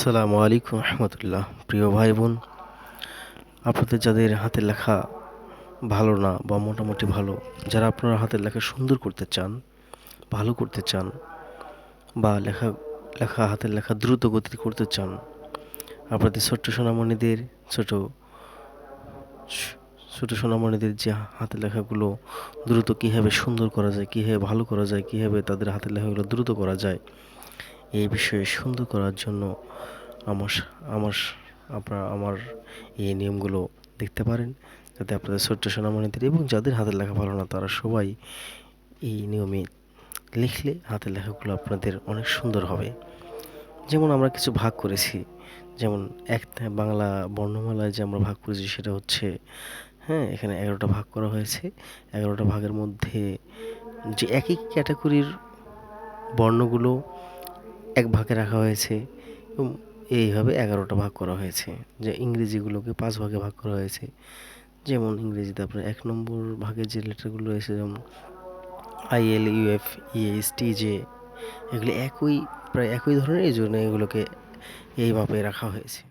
আসসালামু আলাইকুম রহমতুল্লাহ। প্রিয় ভাই বোন, আপনাদের যাদের হাতের লেখা ভালো না বা মোটামুটি ভালো, যারা আপনারা হাতের লেখা সুন্দর করতে চান, ভালো করতে চান, বা লেখা লেখা, হাতের লেখা দ্রুত গতি করতে চান, আপনাদের ছোট্ট সোনামণিদের, ছোট, ছোটো সোনামণিদের যে হাতের লেখাগুলো দ্রুত কীভাবে সুন্দর করা যায়, কীভাবে ভালো করা যায়, কীভাবে তাদের হাতের লেখাগুলো দ্রুত করা যায় এই বিষয়ে সুন্দর করার জন্য আমার আমার আপনারা আমার এই নিয়মগুলো দেখতে পারেন। যাতে আপনাদের ছোট্ট সোনামণিদের এবং যাদের হাতের লেখা ভালো না, তারা সবাই এই নিয়মে লিখলে হাতের লেখাগুলো আপনাদের অনেক সুন্দর হবে। যেমন আমরা কিছু ভাগ করেছি, যেমন এক বাংলা বর্ণমালায় যে আমরা ভাগ করেছি সেটা হচ্ছে হ্যাঁ এখানে এগারোটা ভাগ করা হয়েছে। এগারোটা ভাগের মধ্যে যে একই ক্যাটাগরির বর্ণগুলো এক ভাগে রাখা হয়েছে এবং এইভাবে এগারোটা ভাগ করা হয়েছে। যে ইংরেজিগুলোকে পাঁচ ভাগে ভাগ করা হয়েছে। যেমন ইংরেজিতে আপনার এক নম্বর ভাগে যে লেটারগুলো রয়েছে, যেমন I L U F E S T J, এগুলি একই, প্রায় একই ধরনের, এই জন্য এগুলোকে এইভাবে রাখা হয়েছে।